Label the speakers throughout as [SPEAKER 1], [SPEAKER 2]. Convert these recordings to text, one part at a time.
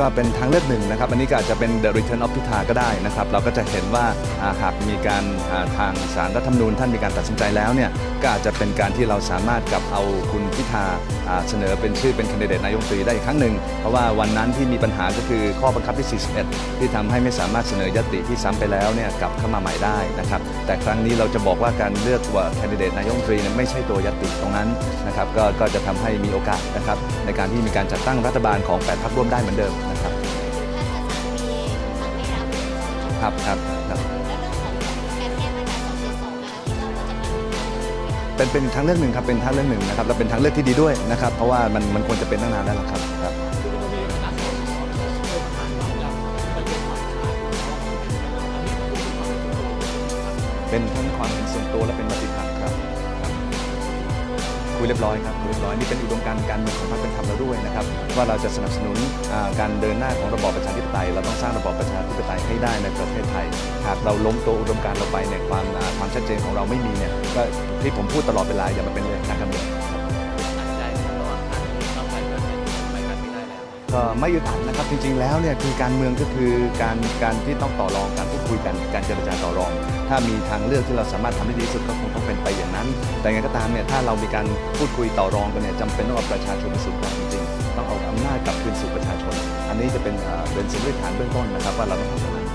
[SPEAKER 1] ก็เป็นทางเลือกหนึ่งนะครับ อันนี้ก็อาจจะเป็น the return of พิธาก็ได้นะครับ เราก็จะเห็นว่าหากมีการทางสารรัฐธรรมนูญท่านมีการตัดสินใจแล้วเนี่ยก็อาจจะเป็นการที่เราสามารถกลับเอาคุณพิธาเสนอเป็นชื่อเป็นคนดิเดตนายกรัฐมนตรีได้อีกครั้งหนึ่ง เพราะว่าวันนั้นที่มีปัญหาก็คือข้อบังคับที่ 41 ที่ทำให้ไม่สามารถเสนอยติที่ซ้ำไปแล้วเนี่ยกลับเข้ามาใหม่ได้นะครับ แต่ครั้งนี้เราจะบอกว่าการเลือกว่าคนดิเดตนายกรัฐมนตรีไม่ใช่ตัวยติตรงนั้นนะครับก็ก็จะทำให้มีโอกาสนะครับในการที่มีการจัดตั้งรัฐบาลของแปดพรรคร่วมได้เหมือนเดิม ครับ
[SPEAKER 2] ถ้าจะสามีสั่งไม่รับสั่งไม่รับ
[SPEAKER 1] ครับครับครับ
[SPEAKER 2] แล้วเรื่องของการแก้มาตรา272นะคะที่เราก็จะมี
[SPEAKER 1] เป็นเป็นทางเลือกหนึ่งครับเป็นทางเลือกหนึ่งนะครับและเป็นทางเลือกที่ดีด้วยนะครับ เพราะว่ามันมันควรจะเป็นตั้งนานแล้วล่ะครับครับ เป็นทั้งความเห็นส่วนตัวและเป็นมติ คุยเรียบร้อยครับคุยเรียบร้อยนี่เป็นอุดมการณ์การเมืองของพรรคเป็นธรรมแล้วด้วยนะครับว่าเราจะสนับสนุนการเดินหน้าของระบอบประชาธิปไตย เราต้องสร้างระบอบประชาธิปไตยให้ได้ในประเทศไทย หากเราล้มตัวอุดมการณ์เราไปเนี่ยความความชัดเจนของเราไม่มีเนี่ยก็ที่ผมพูดตลอดเวลาอย่ามาเป็นเรื่องทางการเมือง
[SPEAKER 3] ไม่ได้แล้ว
[SPEAKER 1] ก็ไม่อึดอัดนะครับจริงๆแล้วเนี่ยคือการเมืองก็คือการการที่ต้องต่อรองการพูดคุยกันการเจรจาต่อรอง ถ้ามีทางเลือกที่เราสามารถทำได้ดีที่สุดก็คงต้องเป็นไปอย่างนั้น แต่ไงก็ตามเนี่ยถ้าเรามีการพูดคุยต่อรองกันเนี่ยจำเป็นต้องเอาประชาชนเป็นศูนย์กลางจริงๆต้องเอาอำนาจกลับคืนสู่ประชาชน อันนี้จะเป็นเอ่อเป็นสิ่งพื้นฐานเบื้องต้นนะครับว่าเราต้องทำ
[SPEAKER 2] อะไร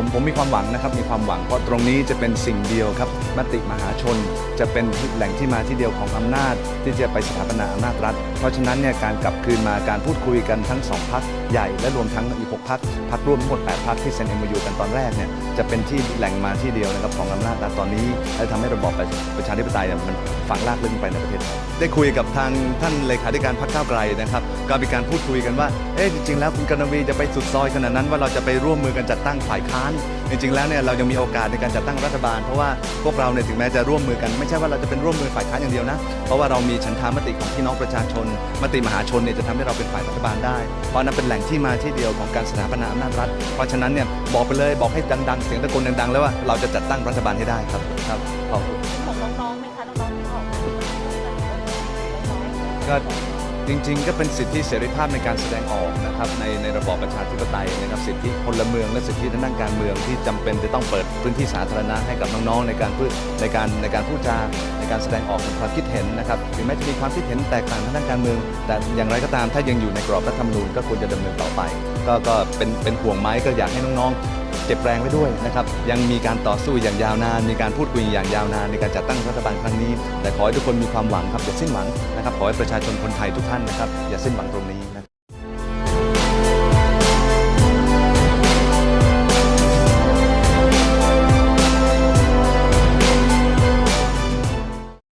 [SPEAKER 1] ผมผมมีความหวังนะครับมีความหวังเพราะตรงนี้จะเป็นสิ่งเดียวครับมติมหาชน จะเป็นแหล่งที่มาที่เดียวของอำนาจ ที่จะไปสถาปนาอำนาจรัฐ เพราะฉะนั้นเนี่ยการกลับคืนมาการพูดคุยกันทั้งสองพักใหญ่และรวมทั้งอีกหกพักพักร่วมทั้งหมด 8พักที่เซ็นเอ็มยูกันตอนแรกเนี่ยจะเป็นที่แหล่งมาที่เดียวนะครับของอำนาจรัฐตอนนี้และทำให้ระบอบประชาธิปไตยเนี่ยมันฝังรากลึกไปในประเทศได้คุยกับทางท่านเลขาธิการพรรคก้าวไกลนะครับก็มีการพูดคุยกันว่าเอ๊ะจริงๆแล้วคุณกนวีจะไปสุดซอยขนาดนั้นว่าเราจะไปร่วมมือกันจัดตั้งฝ่ายค้าน จริงๆแล้วเนี่ยเรายังมีโอกาสในการจัดตั้งรัฐบาล เพราะว่าพวกเราเนี่ยถึงแม้จะร่วมมือกัน ไม่ใช่ว่าเราจะเป็นร่วมมือฝ่ายค้านอย่างเดียวนะเพราะว่าเรามีฉันทามติของพี่น้องประชาชนมติมหาชนเนี่ยจะทำให้เราเป็นฝ่ายรัฐบาลได้ เพราะนั้นเป็นแหล่งที่มาที่เดียวของการสถาปนาอำนาจรัฐ เพราะฉะนั้นเนี่ยบอกไปเลยบอกให้ดังๆ เสียงตะโกนดังๆ แล้วว่าเราจะจัดตั้งรัฐบาลให้ได้ครับครับขอบคุณ
[SPEAKER 4] ของน้องๆไหมคะน้องๆที่ออกมาน้องๆ
[SPEAKER 1] ก็ จริงๆ ก็เป็นสิทธิเสรีภาพในการแสดงออกนะครับในในระบอบประชาธิปไตยนะครับสิทธิพลเมืองและสิทธิทางด้านการเมืองที่จำเป็นจะต้องเปิดพื้นที่สาธารณะให้กับน้องๆในการพูดในการในการพูดจาในการแสดงออกถึงความคิดเห็นนะครับถึงแม้จะมีความคิดเห็นแตกต่างทางด้านการเมือง แต่อย่างไรก็ตามถ้ายังอยู่ในกรอบรัฐธรรมนูญก็ควรจะดำเนินต่อไป ก็ก็เป็นเป็นห่วงไม้ก็อยากให้น้องๆ เจ็บแรงไว้ด้วยนะครับ ยังมีการต่อสู้อย่างยาวนาน มีการพูดคุยอย่างยาวนานในการจัดตั้งรัฐบาลครั้งนี้ แต่ขอให้ทุกคนมีความหวังครับอย่าสิ้นหวังนะครับ ขอให้ประชาชนคนไทยทุกท่านนะครับอย่าสิ้นหวังตรงนี้นะครับ